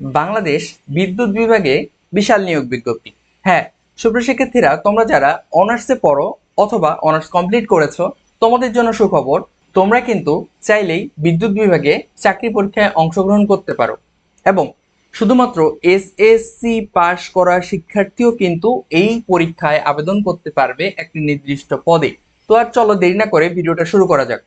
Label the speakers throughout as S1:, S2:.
S1: বাংলাদেশ বিদ্যুৎ বিভাগে বিশাল নিয়োগ বিজ্ঞপ্তি। হ্যাঁ সুপ্রিয় শিক্ষার্থীরা, তোমরা যারা অনার্সে পড়ো অথবা অনার্স কমপ্লিট করেছ, তোমাদের জন্য সুখবর, তোমরা কিন্তু চাইলেই বিদ্যুৎ বিভাগে চাকরি পরীক্ষায় অংশগ্রহণ করতে পারো। এবং শুধুমাত্র এস এসএসসি পাশ করা শিক্ষার্থীও কিন্তু এই পরীক্ষায় আবেদন করতে পারবে একটি নির্দিষ্ট পদে। তো আর চলো দেরি না করে ভিডিওটা শুরু করা যাক।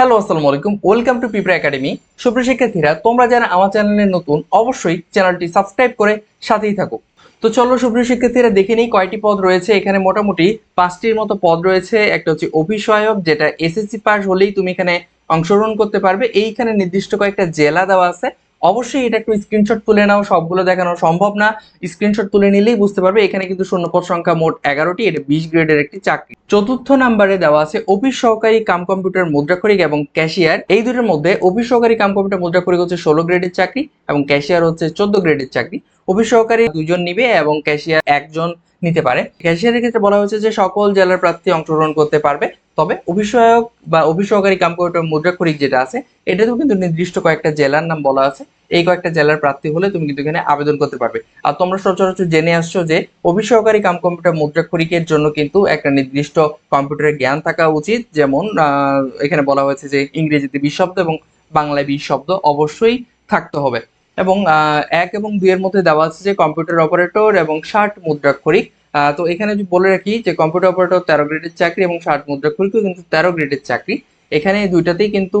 S1: হ্যালো, আসসালামু আলাইকুম। Welcome to Pipra academy. সুপ্রিয় শিক্ষার্থীরা, তোমরা যারা আমার চ্যানেলে নতুন, অবশ্যই চ্যানেলটি সাবস্ক্রাইব করে সাথেই থাকো। তো চলো, সুপ্রিয় শিক্ষার্থীরা, দেখে নিই কয়টি পদ রয়েছে। এখানে মোটামুটি পাঁচটির মতো পদ রয়েছে। একটা হচ্ছে অভিষয়ক, যেটা এসএসসি পাস হলেই তুমি এখানে অংশগ্রহণ করতে পারবে। এইখানে নির্দিষ্ট কয়েকটা জেলা দেওয়া আছে। অবশ্যই এটা একটু স্ক্রিনশট তুলে নাও, সবগুলো দেখানো সম্ভব না। স্ক্রিনশট তুলে নিলেই বুঝতে পারবে, এখানে কিন্তু শূন্যপদ সংখ্যা মোট এগারোটি, এটা বিশ গ্রেডের একটি চাকরি। চতুর্থ নাম্বারে দেওয়া আছে অফিস সহকারী কাম কম্পিউটার মুদ্রাক্ষরিক এবং ক্যাশিয়ার এই দুটোর মধ্যে অফিস সহকারী কাম কম্পিউটার মুদ্রাক্ষরিক হচ্ছে ষোলো গ্রেডের চাকরি এবং ক্যাশিয়ার হচ্ছে চোদ্দ গ্রেডের চাকরি। অফিস সহকারী দুজন নিবে এবং ক্যাশিয়ার একজন নিতে পারে। ক্যাশিয়ারের ক্ষেত্রে বলা হয়েছে যে, সকল জেলার প্রার্থী অংশগ্রহণ করতে পারবে। তবে অভিষয়ক বা অভিসহকারী কম্পিউটার মুদ্রাক্ষরিক যেটা আছে, এটাতেও কিন্তু নির্দিষ্ট কয়েকটা জেলার নাম বলা আছে। এই কয়েকটা জেলার প্রার্থী হলে তুমি কিন্তু এখানে আবেদন করতে পারবে। আর তোমরা সচরাচর জেনে আসছো যে, অভিসহকারী কাম কম্পিউটার মুদ্রাক্ষরিকের জন্য কিন্তু একটা নির্দিষ্ট কম্পিউটারের জ্ঞান থাকা উচিত। যেমন এখানে বলা হয়েছে যে, ইংরেজিতে বিশ শব্দ এবং বাংলায় বিশ শব্দ অবশ্যই থাকতে হবে। এবং এক এবং দুইয়ের মধ্যে দেওয়া আছে যে কম্পিউটার অপারেটর এবং ষাট মুদ্রাক্ষরিক তো এখানে বলে রাখি যে কম্পিউটার অপারেটর তেরো গ্রেডের চাকরি এবং ষাট মুদ্রাক্ষরিকও কিন্তু তেরো গ্রেডের চাকরি। এখানে দুইটাতেই কিন্তু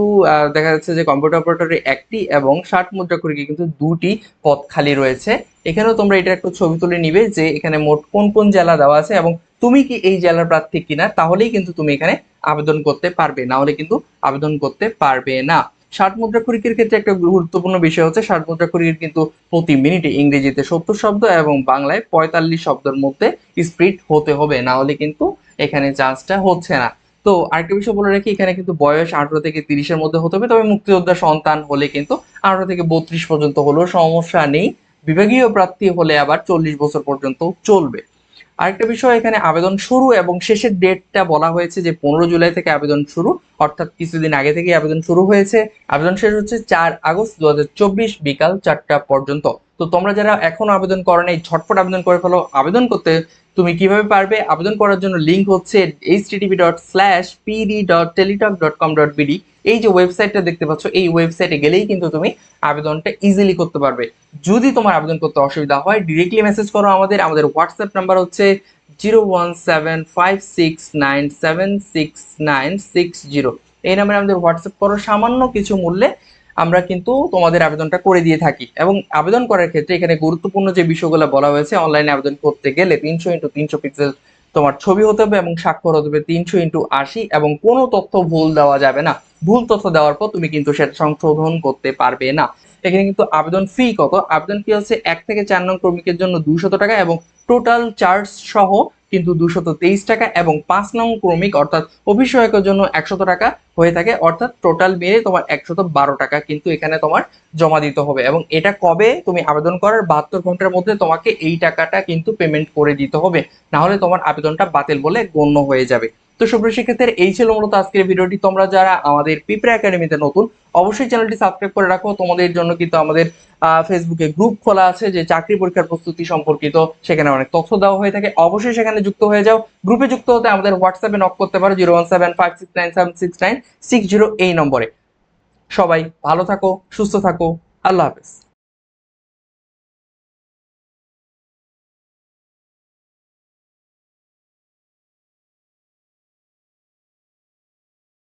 S1: দেখা যাচ্ছে যে কম্পিউটার অপারেটরে একটি এবং ষাট মুদ্রাক্ষরিকে কিন্তু দুটি পদ খালি রয়েছে। এখানেও তোমরা এটা একটু ছবি তুলে নিবে যে এখানে মোট কোন কোন জেলা দেওয়া আছে এবং তুমি কি এই জেলার প্রার্থী কিনা, তাহলেই কিন্তু তুমি এখানে আবেদন করতে পারবে। না হলে কিন্তু আবেদন করতে পারবে না। ষাট মুদ্রাক্ষরিকের ক্ষেত্রে একটা গুরুত্বপূর্ণ বিষয় হচ্ছে ষাট মুদ্রাক্ষরিকের কিন্তু প্রতি মিনিটে ইংরেজিতে সত্তর শব্দ এবং বাংলায় পঁয়তাল্লিশ শব্দের মধ্যে স্পিড হতে হবে, না হলে কিন্তু এখানে চান্সটা হচ্ছে না। তো আরেকটা বিষয় বলে রাখি, এখানে কিন্তু বয়স আঠারো থেকে তিরিশের মধ্যে হতে হবে, তবে মুক্তিযোদ্ধা সন্তান হলে কিন্তু আঠারো থেকে বত্রিশ পর্যন্ত হলেও সমস্যা নেই। বিভাগীয় প্রার্থী হলে আবার চল্লিশ বছর পর্যন্ত চলবে। আরেকটা বিষয়, এখানে আবেদন শুরু এবং শেষের ডেটটা বলা হয়েছে যে পনেরো জুলাই থেকে আবেদন শুরু, অর্থাৎ কিছুদিন আগে থেকে আবেদন শুরু হয়েছে। আবেদন শেষ হচ্ছে চার আগস্ট দু হাজার চব্বিশ বিকাল চারটা পর্যন্ত। তো তোমরা যারা এখনও আবেদন করো নাই, ঝটপট আবেদন করে ফেলো। আবেদন করতে তুমি কীভাবে পারবে? আবেদন করার জন্য লিংক হচ্ছে HTTP dot PD dot Teletalk dot com dot BD এই যে ওয়েবসাইটটা দেখতে পাচ্ছ, এই ওয়েবসাইটে গেলেই কিন্তু তুমি আবেদনটা ইজিলি করতে পারবে। যদি তোমার আবেদন করতে অসুবিধা হয় ডিরেক্টলি মেসেজ করো আমাদের। আমাদের হোয়াটসঅ্যাপ নাম্বার হচ্ছে zero one seven five six nine seven six nine six zero এই নাম্বারে আমাদের হোয়াটসঅ্যাপ করো, সামান্য কিছু মূল্যে আমরা কিন্তু তোমাদের আবেদনটা করে দিয়ে থাকি। এবং আবেদন করার ক্ষেত্রে এখানে গুরুত্বপূর্ণ যে বিষয়গুলো বলা হয়েছে অনলাইনে আবেদন করতে গেলে তিনশো ইন্টু তিনশো পিক্সেল তোমার ছবি হতে হবে এবং স্বাক্ষর হতে হবে তিনশো ইন্টু আশি এবং কোনো তথ্য ভুল দেওয়া যাবে না। ভুল তথ্য দেওয়ার পর তুমি কিন্তু সেটা সংশোধন করতে পারবে না। এখানে কিন্তু আবেদন ফি কত? আবেদন ফি হচ্ছে এক থেকে চার নং ক্রমিকের জন্য দুশত টাকা এবং টোটাল চার্জ সহ কিন্তু দুশত তেইশ টাকা এবং পাঁচ নং ক্রমিক অর্থাৎ অভিষয়কের জন্য একশত টাকা হয়ে থাকে, অর্থাৎ টোটাল মিলে তোমার একশত বারো টাকা কিন্তু এখানে তোমার জমা দিতে হবে। এবং এটা কবে তুমি আবেদন করার বাহাত্তর ঘণ্টার মধ্যে তোমাকে এই টাকাটা কিন্তু পেমেন্ট করে দিতে হবে। না হলে তোমার আবেদনটা বাতিল বলে গণ্য হয়ে যাবে। তো সুপ্রিয় শিক্ষার্থীর, এই ছিল মূলত আজকের ভিডিওটি। তোমরা যারা আমাদের পিঁপড়া একাডেমিতে নতুন, অবশ্যই চ্যানেলটি সাবস্ক্রাইব করে রাখো। তোমাদের জন্য কিন্তু আমাদের ফেসবুকে গ্রুপ খোলা আছে যে চাকরি পরীক্ষার প্রস্তুতি সম্পর্কিত, সেখানে অনেক তথ্য দেওয়া হয়ে থাকে। অবশ্যই সেখানে যুক্ত হয়ে যাও। গ্রুপে যুক্ত হতে আমাদের হোয়াটসঅ্যাপে নক করতে পারো zero one seven five six nine seven six nine six zero এই নম্বরে। সবাই ভালো থাকো, সুস্থ থাকো। আল্লাহ হাফেজ।